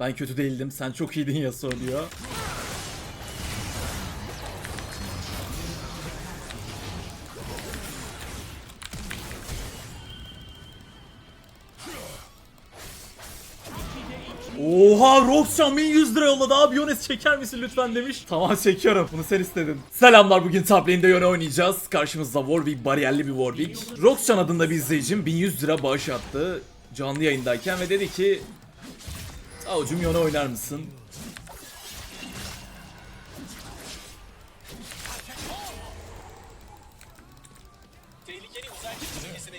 Ben kötü değildim. Sen çok iyiydin Yasuo diyor. Oha Roxanne 1100 lira yolladı abi Yones çeker misin lütfen demiş. Tamam çekiyorum bunu sen istedin. Selamlar bugün top lane'de Yone oynayacağız. Karşımızda Warwick bariyerli bir Warwick. Roxanne adında bir izleyicim 1100 lira bağış attı. Canlı yayındayken ve dedi ki Avucum Yone oynar mısın? Tehlikeli uzay bölgesine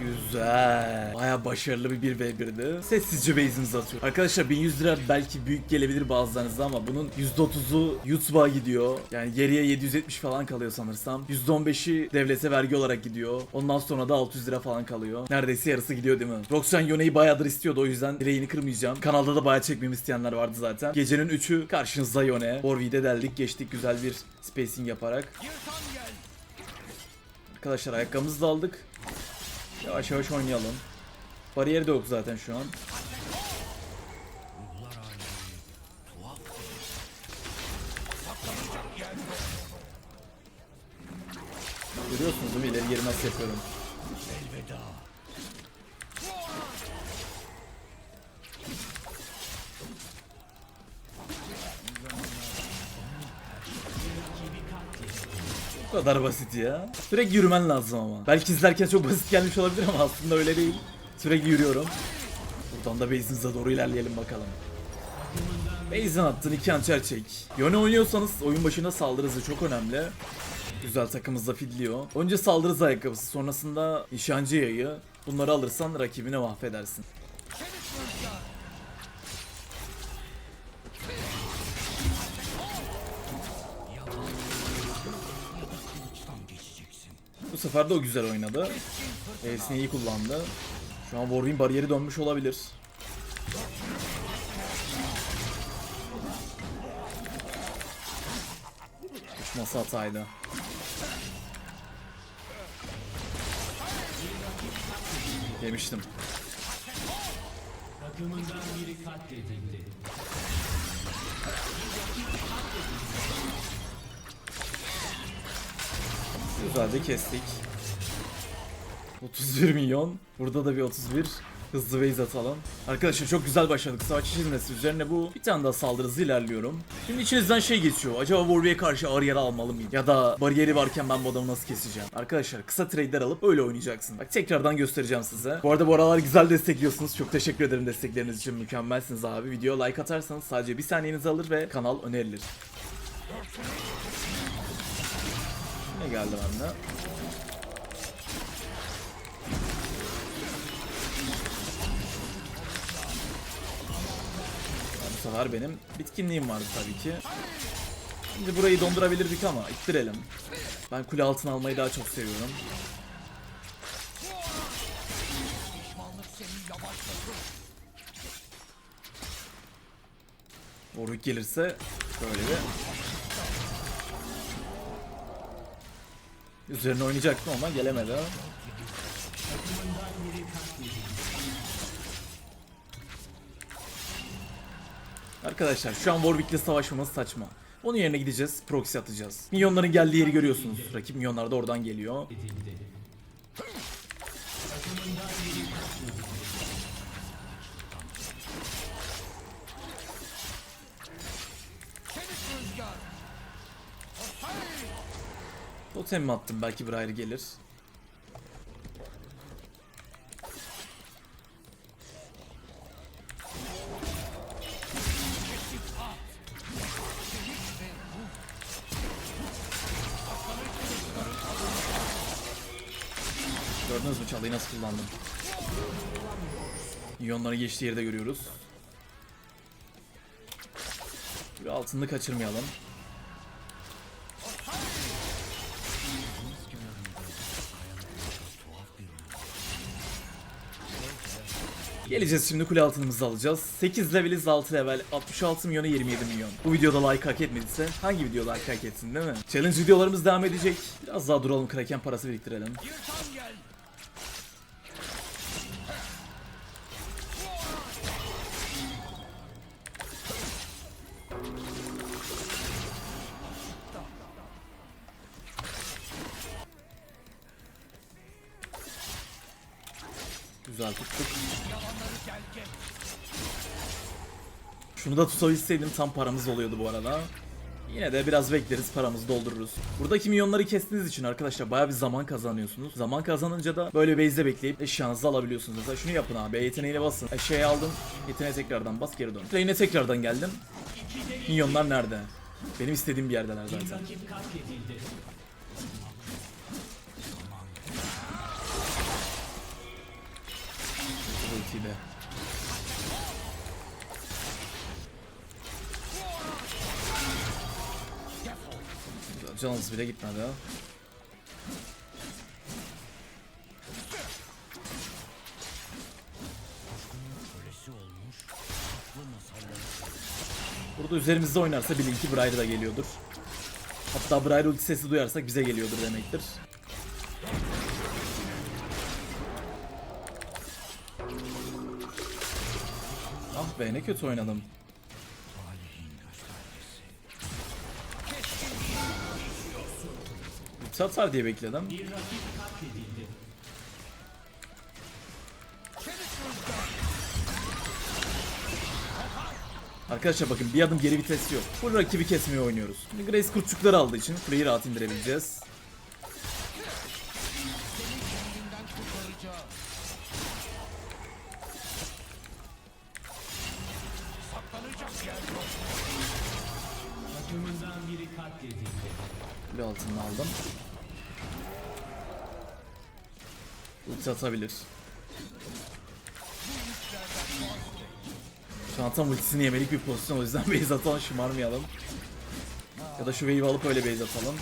Güzel. Baya başarılı bir 1v1'di. Sessizce base'imizi atıyor. Arkadaşlar 1100 lira belki büyük gelebilir bazılarınıza ama bunun %30'u YouTube'a gidiyor. Yani geriye 770 falan kalıyor sanırsam. %15'i devlete vergi olarak gidiyor. Ondan sonra da 600 lira falan kalıyor. Neredeyse yarısı gidiyor değil mi? Roxanne Yone'yi bayağıdır istiyordu o yüzden dileğini kırmayacağım. Kanalda da bayağı çekmemi isteyenler vardı zaten. Gecenin 3'ü karşınızda Yone. Warwick'de deldik geçtik güzel bir spacing yaparak. Arkadaşlar ayakkabımızı da aldık. Yavaş yavaş oynayalım. Bariyeri de yok zaten şu an. Görüyorsunuz değil mi? İleri nasıl yapıyorum. Bu kadar basit ya. Sürekli yürümen lazım ama. Belki izlerken çok basit gelmiş olabilir ama aslında öyle değil. Sürekli yürüyorum. Buradan da base'inize doğru ilerleyelim bakalım. Base'in attın iki hançer çek. Yöne oynuyorsanız oyun başında saldırı hızı çok önemli. Güzel takımızda fidliyor. Önce saldırı ayakkabısı sonrasında nişancı yayı. Bunları alırsan rakibini mahvedersin. Bu sefer de o güzel oynadı. E'sini iyi kullandı. Şu an Warwin bariyeri dönmüş olabilir. Uçması hataydı. Demiştim. Takımından biri katledildi. Güzel de kestik. 31 milyon. Burada da bir 31. Hızlı base atalım. Arkadaşlar çok güzel başladık. Savaş çizmesi üzerine bu. Bir tane daha saldırı hızı ilerliyorum. Şimdi içinizden şey geçiyor. Acaba Warwick'e karşı ağır yara almalı mıyım? Ya da bariyeri varken ben bu adamı nasıl keseceğim? Arkadaşlar kısa trade'ler alıp öyle oynayacaksın. Bak tekrardan göstereceğim size. Bu arada bu aralar güzel destekliyorsunuz. Çok teşekkür ederim destekleriniz için. Mükemmelsiniz abi. Video like atarsanız sadece bir saniyenizi alır ve kanal önerilir. Ne geldi bende? Bu sefer benim bitkinliğim vardı tabii ki. Şimdi burayı dondurabilirdik ama ittirelim. Ben kule altına almayı daha çok seviyorum. Warwick gelirse böyle bir Üzerine oynayacaktım ama gelemedi. Arkadaşlar şu an Warwick'le savaşmamız saçma. Onun yerine gideceğiz, proxy atacağız. Minyonların geldiği yeri görüyorsunuz. Rakip minyonlar da oradan geliyor. Totem mi attım belki ayrı gelir. Gördünüz mü çalıyı nasıl kullandım? İyonları geçtiği yerde görüyoruz. Bir altını kaçırmayalım. Geleceğiz şimdi kule altınımızı alacağız. 8 leveliz 6 level 66 milyona 27 milyon. Bu videoda like hak etmediyse hangi video like hak etsin değil mi? Challenge videolarımız devam edecek. Biraz daha duralım kraken parası biriktirelim. Güzel tuttuk. Şunu da tutabilseydim tam paramız oluyordu bu arada. Yine de biraz bekleriz paramızı doldururuz. Buradaki milyonları kestiğiniz için arkadaşlar baya bir zaman kazanıyorsunuz. Zaman kazanınca da böyle base'de bekleyip eşyanızı alabiliyorsunuz. Mesela şunu yapın abi yeteneğine basın. Eşeği aldım. Yeteneğe tekrardan bas geri dön. Lane'e tekrardan geldim. Milyonlar nerede? Benim istediğim bir yerdeler zaten. Ultiyle. Güzel, Canınız bile gitmedi ha. Burada üzerimizde oynarsa bilin ki Briar da geliyordur. Hatta Briar ulti sesi duyarsak bize geliyordur demektir. Be ne kötü oynadım. talihin göstergesi. Ulti atar diye bekledim. Arkadaşlar bakın bir adım geri vites yok. Full rakibi kesmeye oynuyoruz. Şimdi Grace kurtçukları aldığı için kuleyi rahat indirebileceğiz. Ulti atabilir. Şu an tam ultisini yemelik bir pozisyon o yüzden base atalım şımarmayalım. Ya da şu wave'i alıp öyle base atalım.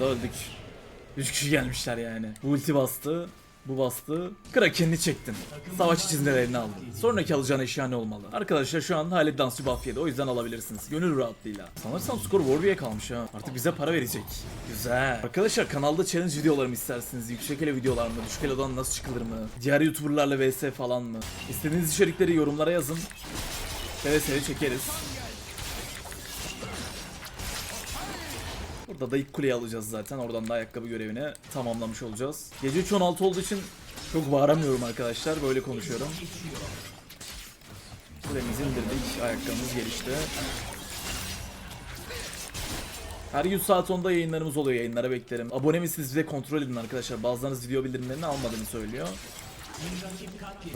Burada öldük. 3 kişi gelmişler yani. Bu ulti bastı. Bu bastı. Kraken'ini çektin. Savaş çizmelerini aldın. Sonraki alacağın eşya ne olmalı? Arkadaşlar şu an Halit Dansçı buff yedi. O yüzden alabilirsiniz. Gönül rahatlığıyla. Sanırsam skor Warwick'e kalmış ha. Artık bize para verecek. Güzel. Arkadaşlar kanalda challenge videolarımı istersiniz. Yüksek ele videolar mı? Düşük elo'dan nasıl çıkılır mı? Diğer youtuberlarla vs falan mı? İstediğiniz içerikleri yorumlara yazın. Seve seve çekeriz. Burada da ilk kuleyi alacağız zaten. Oradan da ayakkabı görevini tamamlamış olacağız. Gece 3.16 olduğu için çok bağıramıyorum arkadaşlar. Böyle konuşuyorum. Kulemizi indirdik. Ayakkabımız gelişti. Her 100 saat onda yayınlarımız oluyor. Yayınlara beklerim. Abone misiniz bize kontrol edin arkadaşlar. Bazılarınız video bildirimlerini almadığını söylüyor.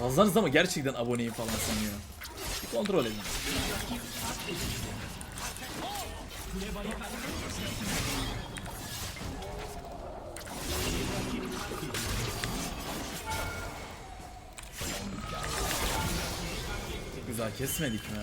Bazılarınız ama gerçekten aboneyim falan sanıyor. Bir kontrol edin. Güzel kesmedik mi?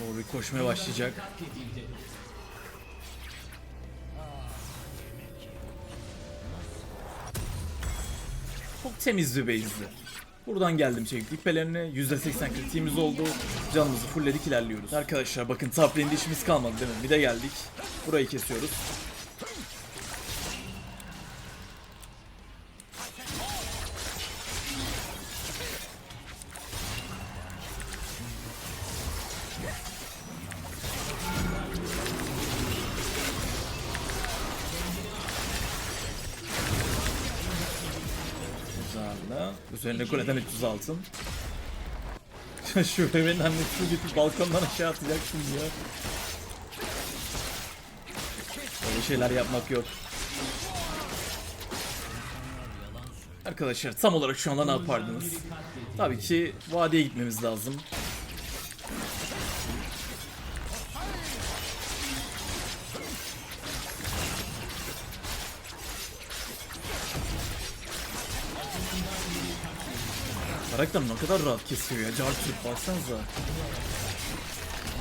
O bir koşmaya başlayacak. Temiz bir base'di. Buradan geldim çektik pelerini. %80 kritiğimiz oldu. Canımızı fullledik ilerliyoruz. Arkadaşlar bakın top lane'de işimiz kalmadı değil mi? Bir de geldik. Burayı kesiyoruz. Kuleden 300 altın. Şu bebeğin annesini getirip balkondan aşağı atacak şimdi ya. Böyle şeyler yapmak yok. Arkadaşlar tam olarak şu anda ne yapardınız? Tabii ki vadiye gitmemiz lazım. Karakter ne kadar rahat kesiyor ya. Cartürk baksanıza.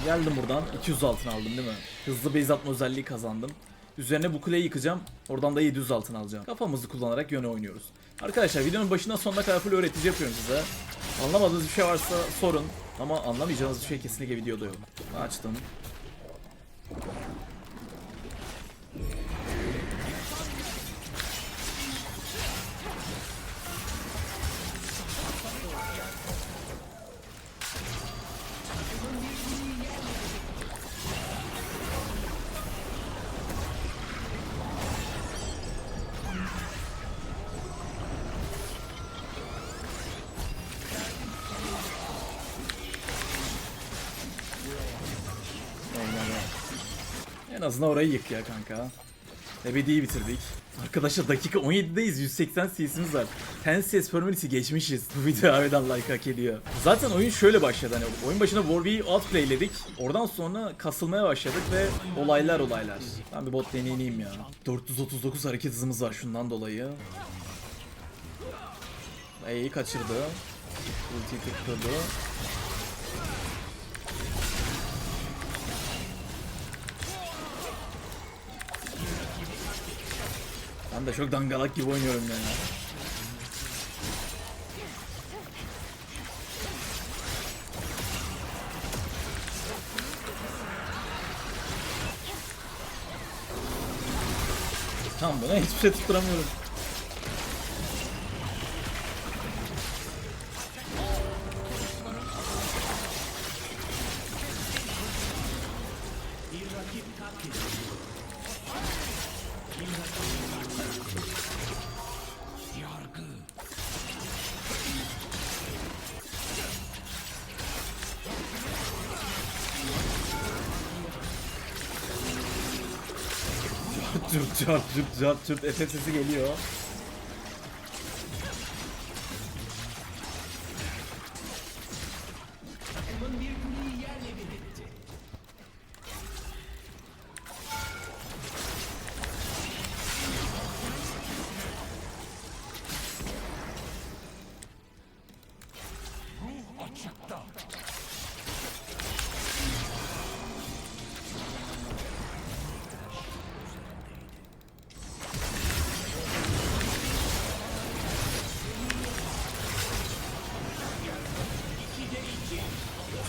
Geldim buradan. 200 altın aldım değil mi? Hızlı base atma özelliği kazandım. Üzerine bu kuleyi yıkacağım. Oradan da 700 altın alacağım. Kafamızı kullanarak yöne oynuyoruz. Arkadaşlar videonun başından sonuna kadar full öğretici yapıyorum size. Anlamadığınız bir şey varsa sorun. Ama anlamayacağınız bir şey kesinlikle videoda yok. Açtım. En azından orayı yık ya kanka. Ebedi'yi bitirdik. Arkadaşlar dakika 17'deyiz. 180 CS'imiz var. 10 CS per minute'i geçmişiz. Bu video harbiden like hak ediyor. Zaten oyun şöyle başladı. Hani oyun başında Warwick'i outplayledik. Oradan sonra kasılmaya başladık ve olaylar olaylar. Ben bir bot lane'e ineyim ya. 439 hareket hızımız var şundan dolayı. E'yi kaçırdı. Ultiyi tutturdu. Ben de çok dangalak gibi oynuyorum ya. Tam buna hiçbir şey tutturamıyorum. Cırt cırt cırt cırt cırt Efe sesi geliyor.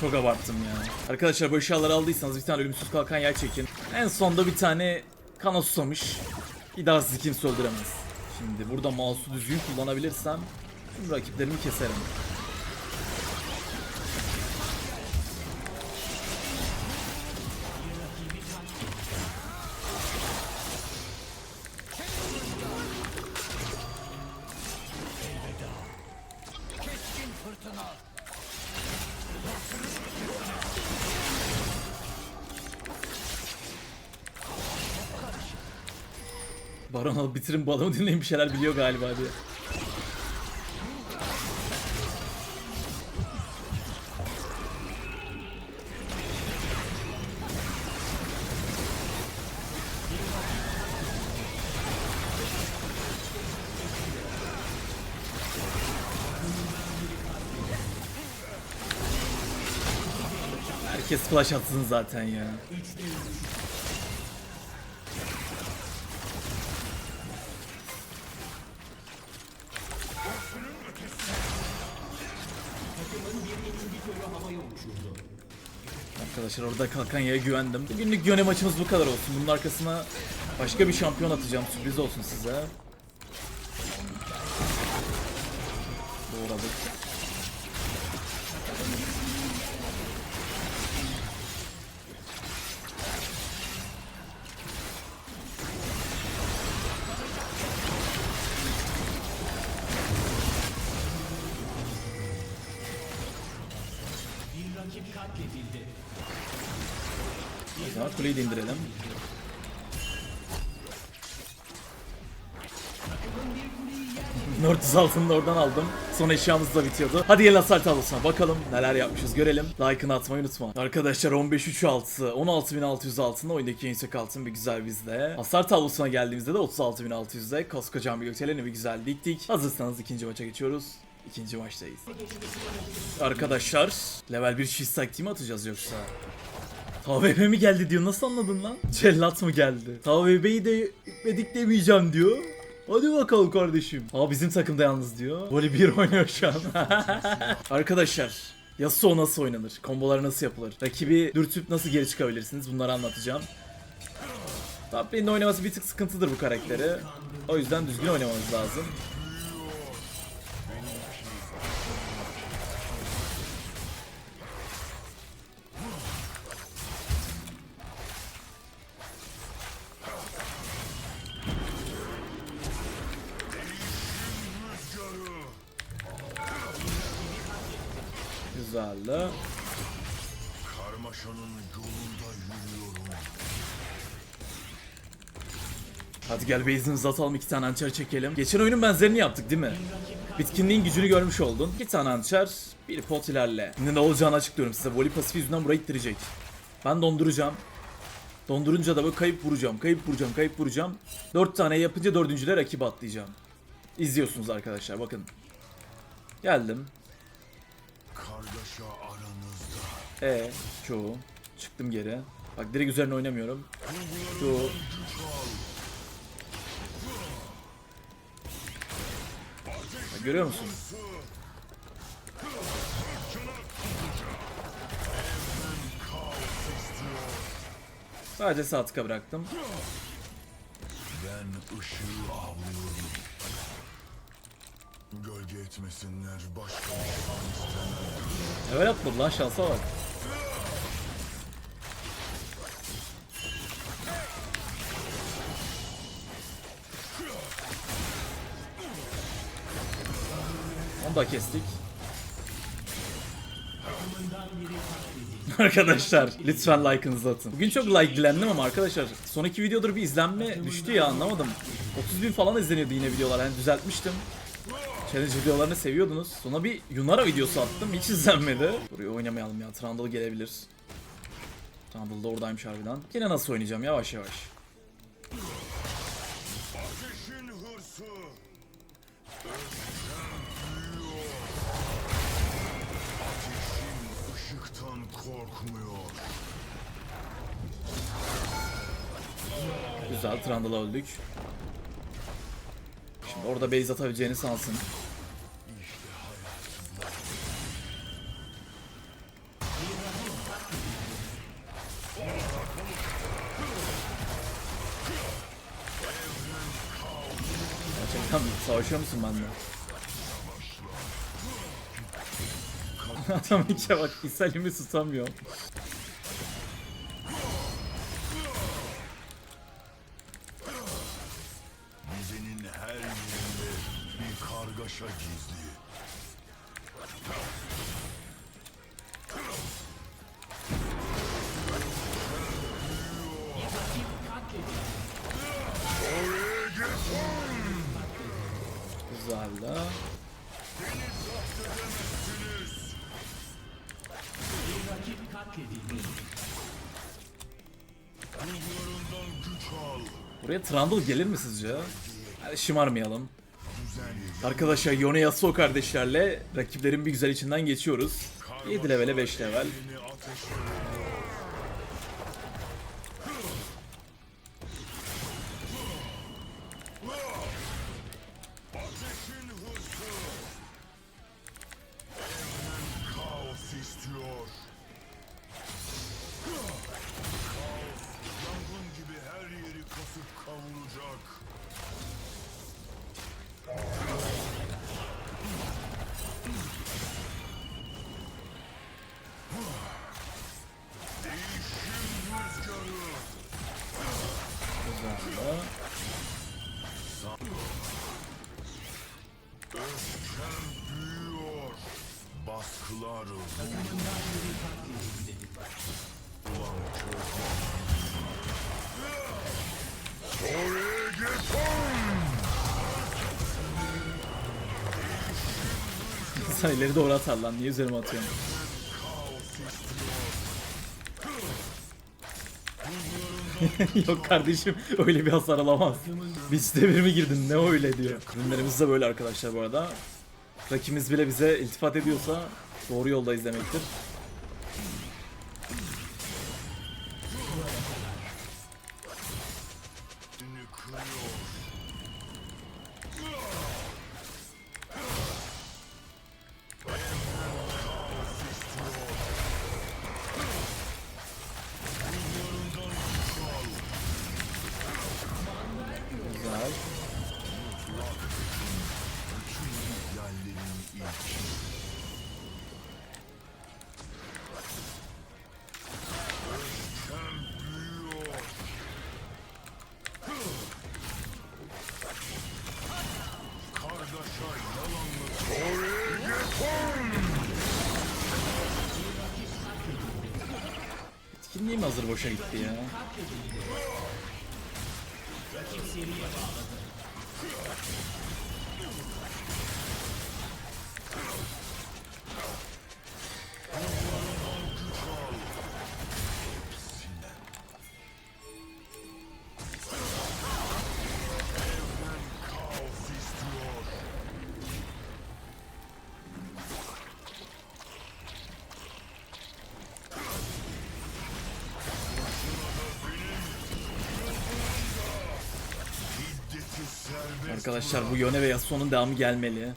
Çok abarttım ya. Arkadaşlar bu eşyaları aldıysanız bir tane ölümsüz kalkan yay çekin. En sonda bir tane kana susamış. Bir daha sizi kimse öldüremez. Şimdi burada mouse'u düzgün kullanabilirsem tüm rakiplerimi keserim. Baron alıp bitirin bu adamı dinleyin bir şeyler biliyor galiba diye. Herkes flash atsın zaten ya. Arkadaşlar orada kalkan yere güvendim. Bugünlük yöne maçımız bu kadar olsun. Bunun arkasına başka bir şampiyon atacağım. Sürpriz olsun size. Doğradık. Katledildi. Zaman kuleyi de indirelim. Nortus altını da oradan aldım. Son eşyamız da bitiyordu. Hadi gelin hasar tablosuna bakalım neler yapmışız görelim. Like'ını atmayı unutma. Arkadaşlar 15.306, 16.600 altında oyundaki en yüksek altın bir güzel bizde. Hasar tablosuna geldiğimizde de 36.600'de koskocaman bir gökdeleni bir güzel diktik. Hazırsanız ikinci maça geçiyoruz. İkinci maçtayız. Arkadaşlar level 1 çift taktiği mi atacağız yoksa? TVB mi geldi diyor nasıl anladın lan? Cellat mı geldi? TVB'yi de hükmedik demeyeceğim diyor. Hadi bakalım kardeşim. Aa bizim takımda yalnız diyor. Voli 1 oynuyor şu an. Arkadaşlar Yasuo nasıl oynanır? Kombolar nasıl yapılır? Rakibi dürtüp nasıl geri çıkabilirsiniz? Bunları anlatacağım. Lane'de oynaması bir tık sıkıntıdır bu karakteri. O yüzden düzgün oynamanız lazım. Gel base'imizi atalım iki tane hançer çekelim. Geçen oyunun benzerini yaptık değil mi? Bitkinliğin gücünü görmüş oldun. İki tane hançer, bir pot ilerle. Şimdi ne olacağını açıklıyorum size. Voli pasifi yüzünden burayı ittirecek. Ben donduracağım. Dondurunca da böyle kayıp vuracağım, kayıp vuracağım, kayıp vuracağım. Dört tane yapınca dördüncüde rakibi atlayacağım. İzliyorsunuz arkadaşlar bakın. Geldim. Kargaşa aranızda. E, Q. Çıktım geri. Bak direkt üzerine oynamıyorum. Q. görüyor musun? Sadece sağ tıka bıraktım. Ben ışığı avlıyorum. Gölge etmesinler başka bir şey istemem. Evet atmadı lan şansa bak. Onu da kestik. arkadaşlar lütfen like'ınızı atın. Bugün çok like dilendim ama arkadaşlar son iki videodur bir izlenme düştü ya anlamadım. 30 bin falan izleniyordu yine videolar hani düzeltmiştim. Challenge videolarını seviyordunuz. Sonra bir Yunara videosu attım. Hiç izlenmedi. Buraya oynamayalım ya. Trundle gelebilir. Trundle da oradaymış harbiden. Yine nasıl oynayacağım yavaş yavaş. Güzel Trundle'a öldük. Şimdi orada base atabileceğini sansın. Gerçekten savaşıyor musun benimle? Adam içe bak, İsalimi tutamıyor. Trundle gelir mi sizce? Hadi şımarmayalım. Arkadaşlar Yone Yasuo kardeşlerle rakiplerin bir güzel içinden geçiyoruz. 7 levele 5 level. İleri doğru atar lan. Niye üzerime atıyorsun? Yok kardeşim öyle bir hasar alamaz. Biz de bir mi girdin ne öyle diyor. Ürünlerimiz de böyle arkadaşlar bu arada. rakibimiz bile bize iltifat ediyorsa doğru yoldayız demektir. Etkinliğim hazır boşa gitti ya. Arkadaşlar bu Yone ve Yasuo'nun devamı gelmeli.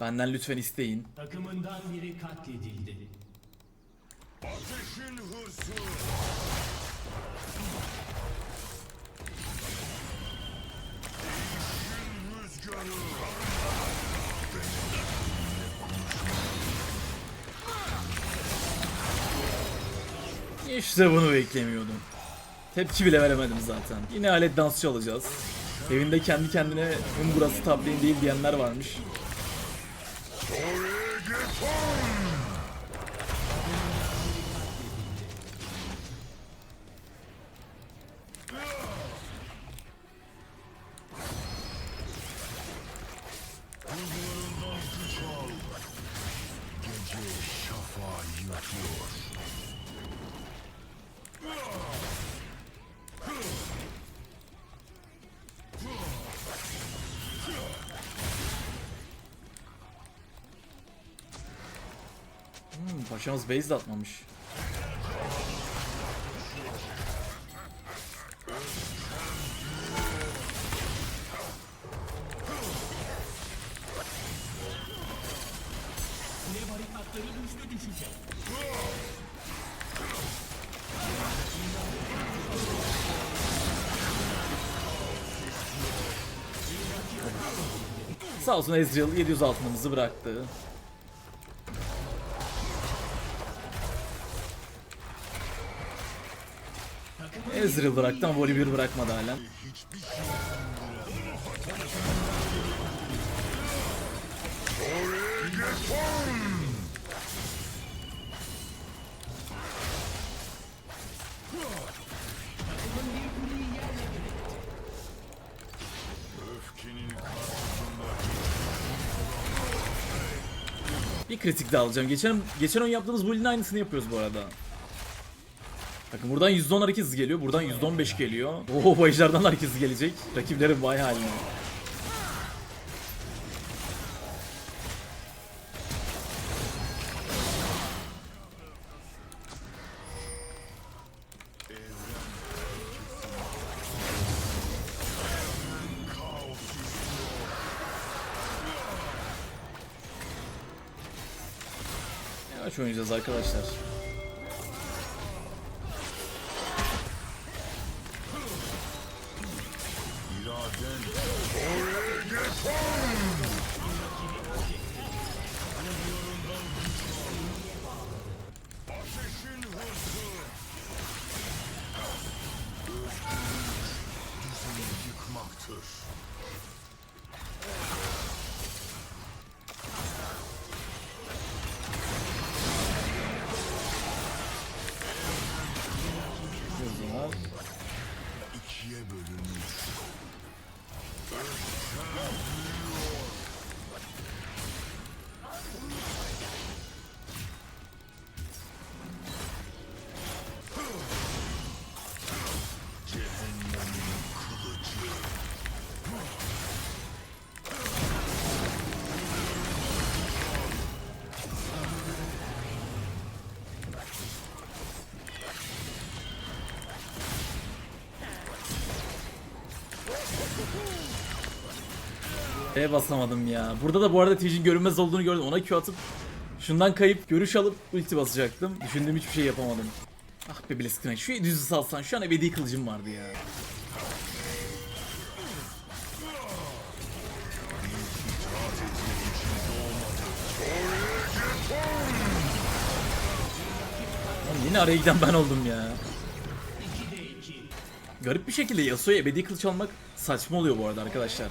Benden lütfen isteyin. Takımından biri katledildi. Ateşin hırsı. İşte bunu beklemiyordum. Tepki bile veremedim zaten. Yine alet dansçı alacağız. Evinde kendi kendine "Hım burası lane değil diyenler varmış. Paşamız base de atmamış. Sağ olsun Ezreal 700 altınımızı bıraktı. Ezreal bıraktı ama Voli 1 bırakmadı halen. Bir kritik de alacağım. Geçen geçen oyun yaptığımız build'in aynısını yapıyoruz bu arada. Bakın buradan %10 hareket hızı geliyor. Buradan %15 geliyor. Oo hareket hızı gelecek. Rakiplerin vay haline. Yavaş oynayacağız arkadaşlar. E basamadım ya. Burada da bu arada Twitch'in görünmez olduğunu gördüm. Ona Q atıp şundan kayıp görüş alıp ulti basacaktım. Düşündüğüm hiçbir şey yapamadım. Ah be Blitzcrank şu düzü salsan şu an ebedi kılıcım vardı ya. Lan yine araya giden ben oldum ya. Garip bir şekilde Yasuo'ya ebedi kılıç almak saçma oluyor bu arada arkadaşlar.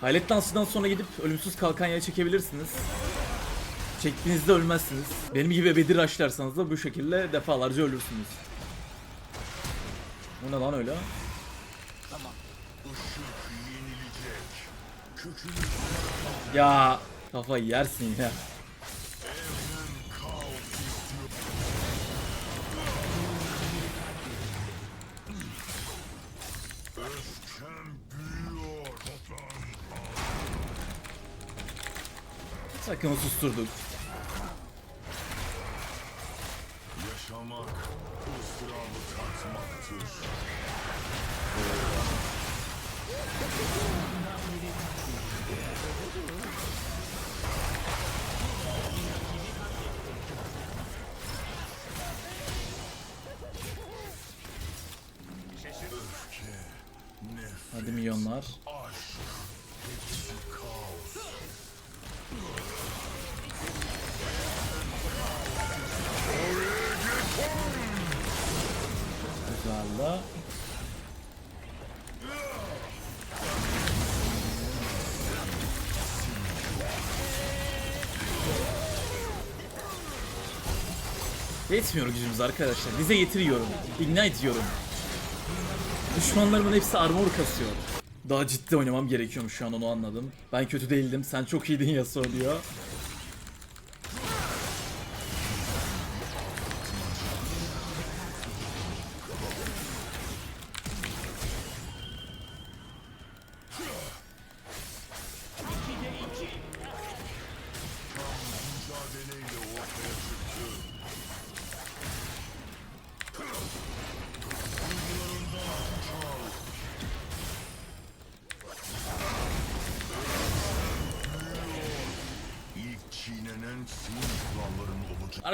Hayalet dansından sonra gidip ölümsüz kalkan yaya çekebilirsiniz. Çektiğinizde ölmezsiniz. Benim gibi ebedi rushlarsanız da bu şekilde defalarca ölürsünüz. Bu ne lan öyle? Ya kafayı yersin ya. Sakın o do Yetmiyor gücümüz arkadaşlar. Bize getiriyorum. Ignite diyorum. Düşmanlarımın hepsi armor kasıyor. Daha ciddi oynamam gerekiyormuş şu an onu anladım. Ben kötü değildim. Sen çok iyiydin Yasuo diyor.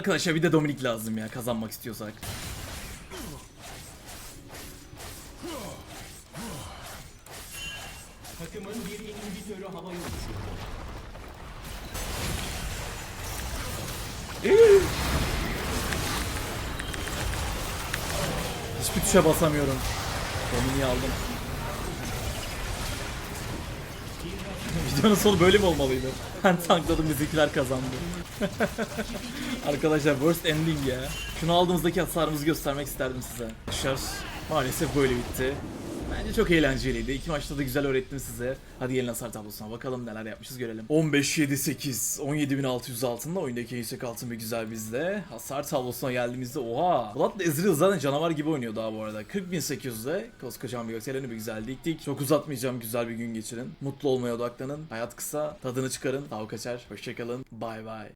Arkadaşlar bir de Dominik lazım ya kazanmak istiyorsak. Takımın bir inhibitörü havaya uçurdu. Hiçbir tuşa basamıyorum. Dominik'i aldım. Videonun sonu böyle mi olmalıydı? Ben tankladım bizimkiler kazandı. Arkadaşlar worst ending ya. Şunu aldığımızdaki hasarımızı göstermek isterdim size. Arkadaşlar maalesef böyle bitti. Bence çok eğlenceliydi. İki maçta da güzel öğrettim size. Hadi gelin hasar tablosuna bakalım neler yapmışız görelim. 15 7 8 17600 altında oyundaki yüksek altın bir güzel bizde. Hasar tablosuna geldiğimizde oha. Blood Ezreal zaten canavar gibi oynuyor daha bu arada. 40800'de koskocaman bir gökseleni bir güzel diktik. Çok uzatmayacağım güzel bir gün geçirin. Mutlu olmaya odaklanın. Hayat kısa. Tadını çıkarın. Tav kaçar. Hoşçakalın. Bay bay.